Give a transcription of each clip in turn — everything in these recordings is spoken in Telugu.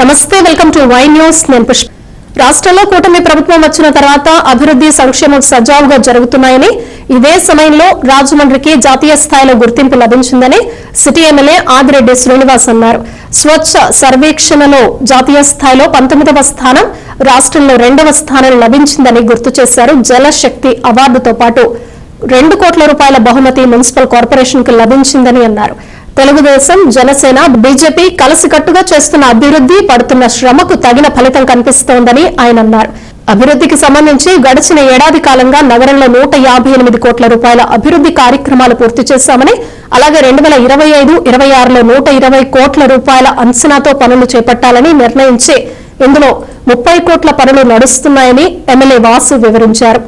నమస్తే వెల్కమ్ టు వై న్యూస్. నేను పుష్ప. రాష్ట్రంలో కూటమి ప్రభుత్వం వచ్చిన తర్వాత అభివృద్ధి సంక్షేమం సజావుగా జరుగుతున్నాయని ఇదే సమయంలో రాజమండ్రికి జాతీయ స్థాయిలో గుర్తింపు లభించిందని సిటీ ఎమ్మెల్యే ఆదిరెడ్డి శ్రీనివాస్ అన్నారు. స్వచ్ఛ సర్వేక్షణలో జాతీయ స్థాయిలో పంతొమ్మిదవ స్థానం రాష్ట్రంలో రెండవ స్థానం లభించిందని గుర్తు చేశారు జలశక్తి అవార్డుతో పాటు రెండు కోట్ల రూపాయల బహుమతి మున్సిపల్ కార్పొరేషన్కు లభించిందని అన్నారు. తెలుగుదేశం జనసేన బీజేపీ కలసికట్టుగా చేస్తున్న అభివృద్ధి పడుతున్న శ్రమకు తగిన ఫలితం కనిపిస్తోందని ఆయన అన్నారు. అభివృద్ధికి సంబంధించి గడిచిన ఏడాది కాలంగా నగరంలో నూట యాభై ఎనిమిది కోట్ల రూపాయల అభివృద్ధి కార్యక్రమాలు పూర్తి చేశామని అలాగే రెండు వేల ఇరవై ఐదు ఇరవై ఆరులో నూట ఇరవై కోట్ల రూపాయల అంచనాతో పనులు చేపట్టాలని నిర్ణయించి ఇందులో ముప్పై కోట్ల పనులు నడుస్తున్నాయని ఎమ్మెల్యే వాసు వివరించారు.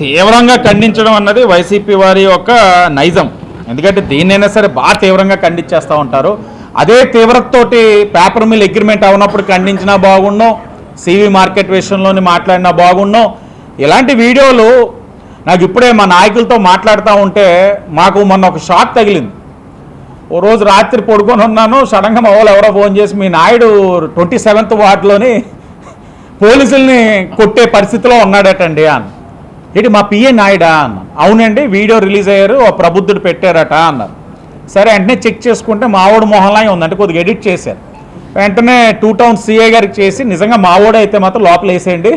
తీవ్రంగా ఖండించడం అన్నది వైసీపీ వారి యొక్క నైజం. ఎందుకంటే దీన్నైనా సరే బాగా తీవ్రంగా ఖండించేస్తూ ఉంటారు. అదే తీవ్రతతోటి పేపర్ మిల్ అగ్రిమెంట్ అవునప్పుడు ఖండించినా బాగుండు సివి మార్కెట్ విషయంలోని మాట్లాడినా బాగుండు ఇలాంటి వీడియోలు నాకు ఇప్పుడే మా నాయకులతో మాట్లాడుతూ ఉంటే మాకు మొన్న ఒక షాక్ తగిలింది. ఓ రోజు రాత్రి పడుకొని ఉన్నాను సడన్గా మా వాళ్ళు ఎవరో ఫోన్ చేసి మీ నాయుడు ట్వంటీ సెవెంత్ వార్డులోని పోలీసుల్ని కొట్టే పరిస్థితిలో ఉన్నాడటండి అని. ఏంటి మా పిఏ నాయుడా అన్నాను అవునండి వీడియో రిలీజ్ అయ్యారు ఓ ప్రబుద్ధుడు పెట్టారట అన్నారు. సరే వెంటనే చెక్ చేసుకుంటే మావోడు మొహంలా ఉందంటే కొద్దిగా ఎడిట్ చేశారు. వెంటనే టూ టౌన్ సిఏ గారికి చేసి నిజంగా మావోడు అయితే మాత్రం లోపల వేసేయండి.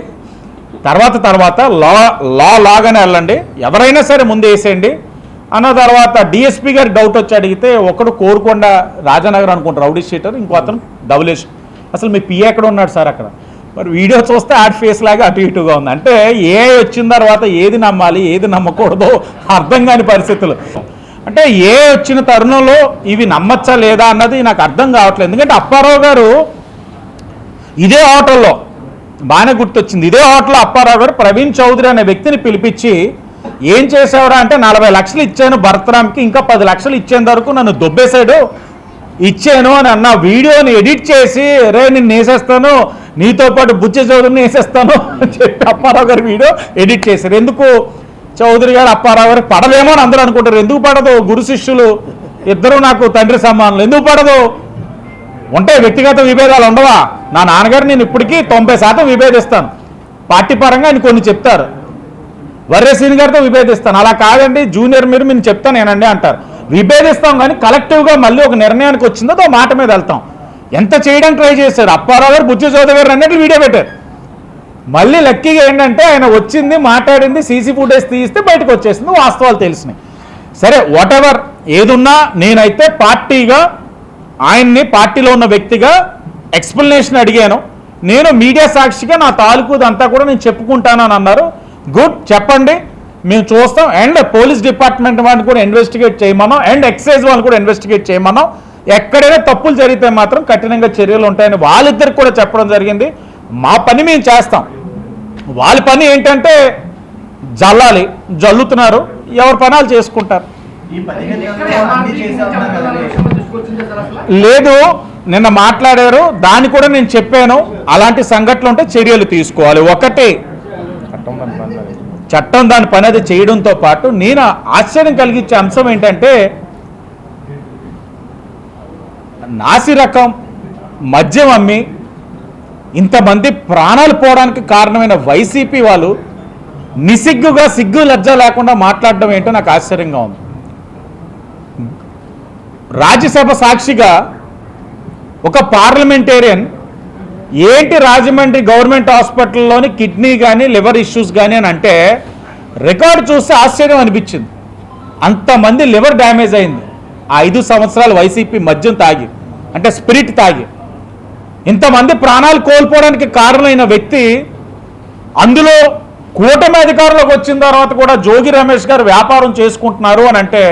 తర్వాత తర్వాత లా లా లాగానే వెళ్ళండి. ఎవరైనా సరే ముందు వేసేయండి. అన్న తర్వాత డిఎస్పీ గారికి డౌట్ వచ్చి అడిగితే ఒకడు కోరుకొండ రాజానగర్ అనుకుంటారు రౌడీ షీటర్ ఇంకో అతను డబులేష్ అసలు మీ పిఏ ఎక్కడ ఉన్నాడు సార్ అక్కడ? మరి వీడియో చూస్తే యాడ్ ఫేస్ లాగా అటు ఇటుగా ఉంది. అంటే ఏ వచ్చిన తర్వాత ఏది నమ్మాలి ఏది నమ్మకూడదో అర్థం కాని పరిస్థితులు. అంటే ఏ వచ్చిన తరుణంలో ఇవి నమ్మచ్చా లేదా అన్నది నాకు అర్థం కావట్లేదు. ఎందుకంటే అప్పారావు గారు ఇదే హోటల్లో బాగానే గుర్తొచ్చింది. ఇదే హోటల్లో అప్పారావు గారు ప్రవీణ్ చౌదరి అనే వ్యక్తిని పిలిపించి ఏం చేసేవరా అంటే నలభై లక్షలు ఇచ్చాను భరతరామ్కి ఇంకా పది లక్షలు ఇచ్చేంత వరకు నన్ను దొబ్బేశాడు. ఇచ్చాను అని అన్న వీడియోని ఎడిట్ చేసి రే నేను వేసేస్తాను. నీతో పాటు బుచ్చ చౌదరిని వేసేస్తాను అని చెప్పి అప్పారావు గారి వీడియో ఎడిట్ చేశారు. ఎందుకు? చౌదరి గారు అప్పారావు గారు పడలేమో అని అందరూ అనుకుంటారు. ఎందుకు పడదు? గురు శిష్యులు ఇద్దరు నాకు తండ్రి సమానులు. ఎందుకు పడదు? ఉంటాయి వ్యక్తిగత విభేదాలు ఉండవా? నా నాన్నగారు నేను ఇప్పటికీ తొంభై శాతం విభేదిస్తాను. పార్టీ పరంగా ఆయన కొన్ని చెప్తారు. వర్రేసీని గారితో విభేదిస్తాను. అలా కాదండి. జూనియర్ మీరు నేను చెప్తాను నేనండి అంటారు. విభేదిస్తాం కానీ కలెక్టివ్గా మళ్ళీ ఒక నిర్ణయానికి వచ్చిందో మాట మీద వెళ్తాం. ఎంత చేయడానికి ట్రై చేశారు? అప్పారావు గారు బుజ్జు చౌదరి గారు అన్నట్లు వీడియో పెట్టారు. మళ్ళీ లక్కీగా ఏంటంటే ఆయన వచ్చింది మాట్లాడింది సీసీ ఫుటేజ్ తీస్తే బయటకు వచ్చేసింది వాస్తవాలు తెలిసినాయి. సరే వాట్ ఎవర్ ఏదున్నా నేనైతే పార్టీగా ఆయన్ని పార్టీలో ఉన్న వ్యక్తిగా ఎక్స్ప్లెనేషన్ అడిగాను. నేను మీడియా సాక్షిగా నా తాలూకుదంతా కూడా నేను చెప్పుకుంటానని అన్నారు. గుడ్ చెప్పండి. మేము చూస్తాం. అండ్ పోలీస్ డిపార్ట్మెంట్ వాళ్ళని కూడా ఇన్వెస్టిగేట్ చేయమన్నాం. అండ్ ఎక్సైజ్ వాళ్ళని కూడా ఇన్వెస్టిగేట్ చేయమన్నాం. ఎక్కడైనా తప్పులు జరిగితే మాత్రం కఠినంగా చర్యలు ఉంటాయని వాళ్ళిద్దరికి కూడా చెప్పడం జరిగింది. మా పని మేము చేస్తాం. వాళ్ళ పని ఏంటంటే జల్లాలి జల్లుతున్నారు ఎవరి పనాలు చేసుకుంటారు. లేదు నిన్న మాట్లాడారు దాన్ని కూడా నేను చెప్పాను. అలాంటి సంఘటనలు ఉంటే చర్యలు తీసుకోవాలి. ఒకటి చట్టం దాని పని అది చేయడంతో పాటు నేను ఆశ్చర్యం కలిగించే అంశం ఏంటంటే నాసి రకం మద్యం అమ్మి ఇంతమంది ప్రాణాలు పోవడానికి కారణమైన వైసీపీ వాళ్ళు నిసిగ్గుగా సిగ్గు లజ్జ లేకుండా మాట్లాడడం ఏంటో నాకు ఆశ్చర్యంగా ఉంది. రాజ్యసభ సాక్షిగా ఒక పార్లమెంటేరియన్ ఏంటి రాజమండ్రి గవర్నమెంట్ హాస్పిటల్లోని కిడ్నీ కానీ లివర్ ఇష్యూస్ కానీ అని అంటే రికార్డు చూస్తే ఆశ్చర్యం అనిపించింది. అంతమంది లివర్ డ్యామేజ్ అయింది. ఆ ఐదు సంవత్సరాలు వైసీపీ మద్యం తాగి. అంటే స్పిరిట్ తాగి. ఇంతమంది ప్రాణాలు కోల్పోవడానికి కారణమైన వ్యక్తి అందులో కూటమి అధికారంలోకి వచ్చిన తర్వాత కూడా జోగి రమేష్ గారు వ్యాపారం చేసుకుంటున్నారు అని అంటే